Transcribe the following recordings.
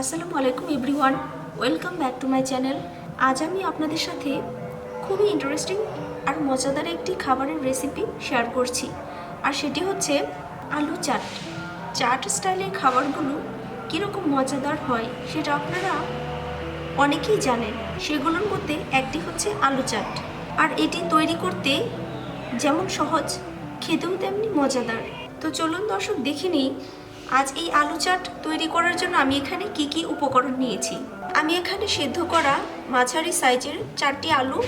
আসসালামু আলাইকুম everyone, welcome back to my channel. আজ আমি আপনাদের সাথে খুবই ইন্টারেস্টিং আর মজাদার একটি খাবারের রেসিপি শেয়ার করছি, আর সেটি হচ্ছে আলু চাট। চাট স্টাইলের খাবারগুলো কীরকম মজাদার হয় সেটা আপনারা অনেকেই জানেন, সেগুলোর মধ্যে একটি হচ্ছে আলু চাট। আর এটি তৈরি করতে যেমন সহজ, খেতেও তেমনি মজাদার। তো চলুন দর্শক দেখে নিই আজ এই আলু চাট তৈরি করার জন্য আমি এখানে কি কি উপকরণ নিয়েছি? আমি এখানে সেদ্ধ করা মাঝারি সাইজের চারটি আলু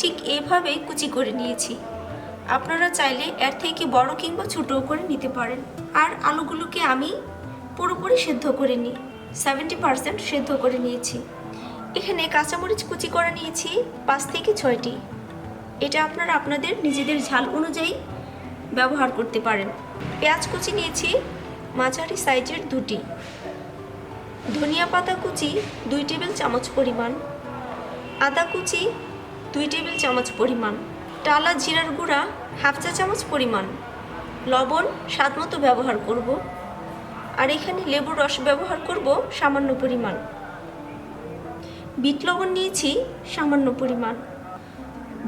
ঠিক এভাবে কুচি করে নিয়েছি। আপনারা চাইলে এর থেকে বড় কিংবা ছোটও করে নিতে পারেন। আর আলুগুলোকে আমি পুরোপুরি সেদ্ধ করে নিই সেভেন্টি পার্সেন্ট সেদ্ধ করে নিয়েছি। এখানে কাঁচামরিচ কুচি করে নিয়েছি পাঁচ থেকে ছয়টি। এটা আপনারা আপনাদের নিজেদের ঝাল অনুযায়ী ব্যবহার করতে পারেন। পেঁয়াজ কুচি নিয়েছি মাঝারি সাইজের দুটি। ধনিয়া পাতা কুচি দুই টেবিল চামচ পরিমাণ। আদা কুচি দুই টেবিল চামচ পরিমাণ। টালা জিরার গুঁড়া হাফ চা চামচ পরিমাণ। লবণ স্বাদ মতো ব্যবহার করব। আর এখানে লেবুর রস ব্যবহার করব সামান্য পরিমাণ। বিট লবণ নিয়েছি সামান্য পরিমাণ।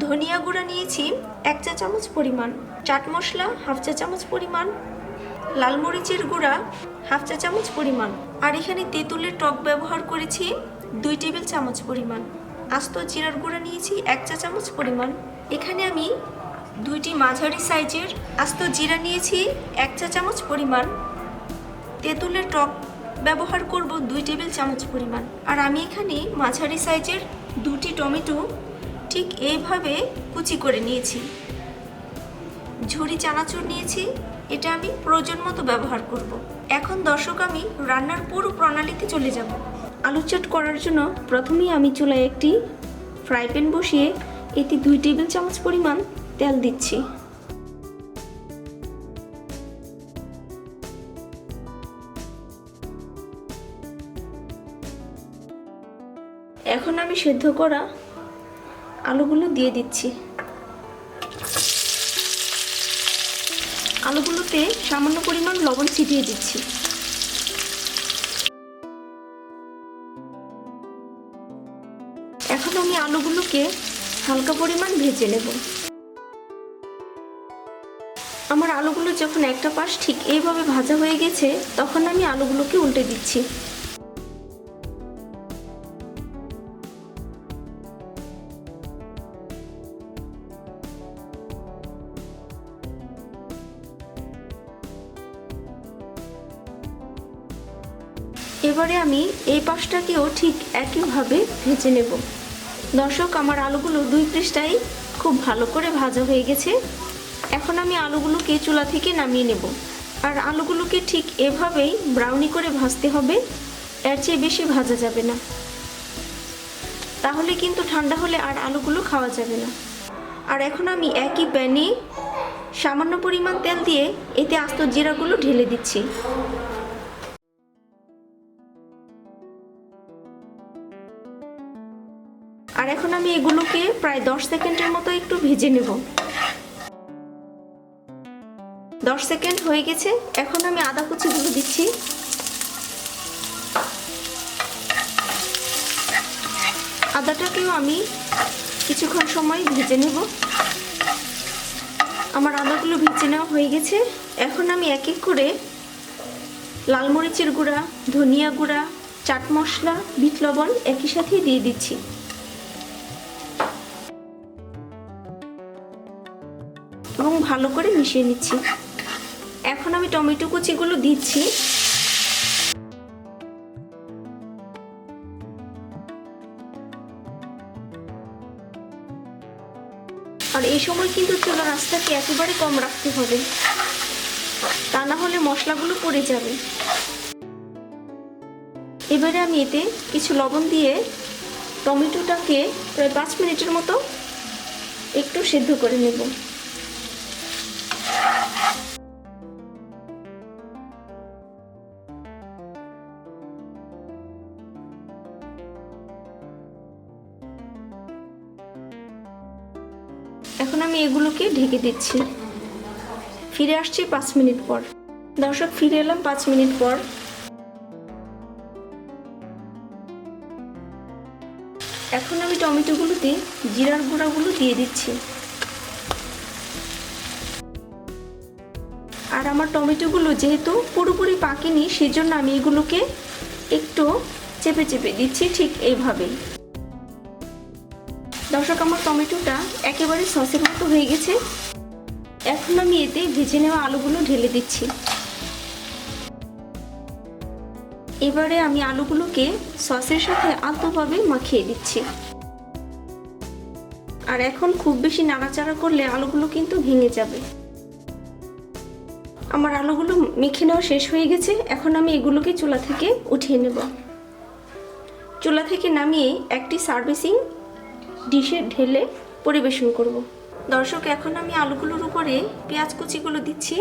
ধনিয়া গুঁড়া নিয়েছি এক চা চামচ পরিমাণ। চাট মশলা হাফ চা চামচ পরিমাণ। লাল মরিচের গুঁড়া, হাফ চা চামচ পরিমাণ। আর এখানে তেঁতুলের টক ব্যবহার করেছি দুই টেবিল চামচ পরিমাণ। আস্ত জিরার গুঁড়া নিয়েছি এক চা চামচ পরিমাণ। এখানে আমি দুইটি মাঝারি সাইজের আস্ত জিরা নিয়েছি এক চা চামচ পরিমাণ। তেঁতুলের টক ব্যবহার করব দুই টেবিল চামচ পরিমাণ। আর আমি এখানে মাঝারি সাইজের দুটি টমেটো ঠিক এইভাবে কুচি করে নিয়েছি। ঝুরি চানাচুর নিয়েছি এটা আমি প্রয়োজন মতো ব্যবহার করব। এখন দর্শক, আমি রান্নার পুরো প্রণালীতে চলে যাব। আলু চাট করার জন্য প্রথমেই আমি চুলায় একটি ফ্রাই প্যান বসিয়ে এতে দুই টেবিল চামচ পরিমাণ তেল দিচ্ছি। এখন আমি সেদ্ধ করা আলুগুলো দিয়ে দিচ্ছি। আলুগুলোতে সামান্য পরিমাণ লবণ ছিটিয়ে দিচ্ছি। এখন আমি আলুগুলোকে হালকা পরিমাণ ভেজে নেব। আমার আলুগুলো যখন একটা পাশ ঠিক এইভাবে ভাজা হয়ে গেছে, তখন আমি আলুগুলোকে উল্টে দিচ্ছি। এবারে আমি এই পাশটাকেও ঠিক একইভাবে ভেজে নেব। দর্শক, আমার আলুগুলো দুই পৃষ্ঠায় খুব ভালো করে ভাজা হয়ে গেছে। এখন আমি আলুগুলোকে চুলা থেকে নামিয়ে নেব। আর আলুগুলোকে ঠিক এভাবেই ব্রাউনি করে ভাজতে হবে। এর চেয়ে বেশি ভাজা যাবে না। তাহলে কিন্তু ঠান্ডা হলে আর আলুগুলো খাওয়া যাবে না। আর এখন আমি একই প্যানে সামান্য পরিমাণ তেল দিয়ে এতে আস্ত জিরাগুলো ঢেলে দিচ্ছি। আর এখন আমি এগুলোকে প্রায় দশ সেকেন্ডের মতো একটু ভেজে নেব। দশ সেকেন্ড হয়ে গেছে। এখন আমি আদা কুচিগুলো দিচ্ছি। আদাটাকেও আমি কিছুক্ষণ সময় ভেজে নেব। আমার আদাগুলো ভেজে নেওয়া হয়ে গেছে। এখন আমি এক এক করে লাল মরিচের গুঁড়া, ধনিয়া গুঁড়া, চাট মশলা, বিট লবণ একই সাথে দিয়ে দিচ্ছি। এবং ভালো করে মিশিয়ে নিচ্ছি। এখন আমি টমেটো কুচিগুলো দিচ্ছি। আর এই সময় কিন্তু চুলার আঁচটাকে একেবারে কম রাখতে হবে। তা না হলে মশলাগুলো পড়ে যাবে। এবারে আমি এতে কিছু লবণ দিয়ে টমেটোটাকে প্রায় পাঁচ মিনিটের মতো একটু সেদ্ধ করে নেব। এখন আমি এগুলোকে ঢেকে দিচ্ছি। ফিরে আসছি পাঁচ মিনিট পর। দর্শক, ফিরে এলাম পাঁচ মিনিট পর। এখন আমি টমেটোগুলোতে জিরার গুঁড়াগুলো দিয়ে দিচ্ছি। আর আমার টমেটোগুলো যেহেতু পুরোপুরি পাকেনি, সেজন্য আমি এগুলোকে একটু চেপে চেপে দিচ্ছি ঠিক এইভাবেই। দর্শক, আমার টমেটোটা একেবারে সসের মতো হয়ে গেছে। এখন আমি এতে ভেজে নেওয়া আলুগুলো ঢেলে দিচ্ছি। এবারে আমি আলুগুলোকে সসের সাথে আলতোভাবে মাখিয়ে দিচ্ছি। আর এখন খুব বেশি নাড়াচাড়া করলে আলুগুলো কিন্তু ভেঙে যাবে। আমার আলুগুলো মেখে নেওয়া শেষ হয়ে গেছে। এখন আমি এগুলোকে চুলা থেকে উঠিয়ে নেব। চুলা থেকে নামিয়ে একটি সার্ভিসিং ডিশে ঢেলে পরিবেশন করব। দর্শক, এখন আমি আলুগুলোর উপরে পেঁয়াজ কুচিগুলো দিচ্ছি।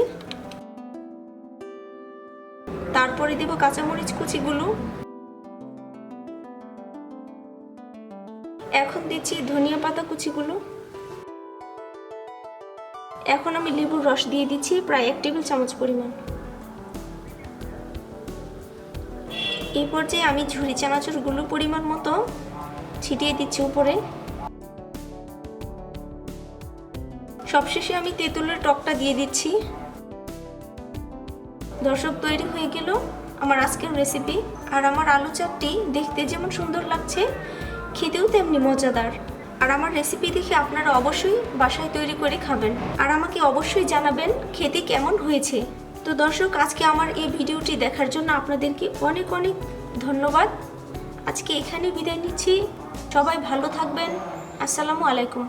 তারপরে দেব কাঁচামরিচ কুচিগুলো। এখন দিচ্ছি ধনিয়া পাতা কুচিগুলো। এখন আমি লেবুর রস দিয়ে দিচ্ছি প্রায় এক টেবিল চামচ পরিমাণ। এই পর্যায়ে আমি ঝুরি চানাচুরগুলো পরিমাণ মতো ছিটিয়ে দিচ্ছি উপরে। সবশেষে আমি তেঁতুলের টকটা দিয়ে দিচ্ছি। দর্শক, তৈরি হয়ে গেল আমার আজকের রেসিপি আর আমার আলু চাপটি দেখতে যেমন সুন্দর লাগছে, খেতেও তেমনি মজাদার। আর আমার রেসিপি দেখে আপনারা অবশ্যই বাসায় তৈরি করে খাবেন। আর আমাকে অবশ্যই জানাবেন খেতে কেমন হয়েছে। তো দর্শক, আজকে আমার এই ভিডিওটি দেখার জন্য আপনাদেরকে অনেক অনেক ধন্যবাদ। আজকে এখানে বিদায় নিচ্ছি। সবাই ভালো থাকবেন। আসসালামু আলাইকুম।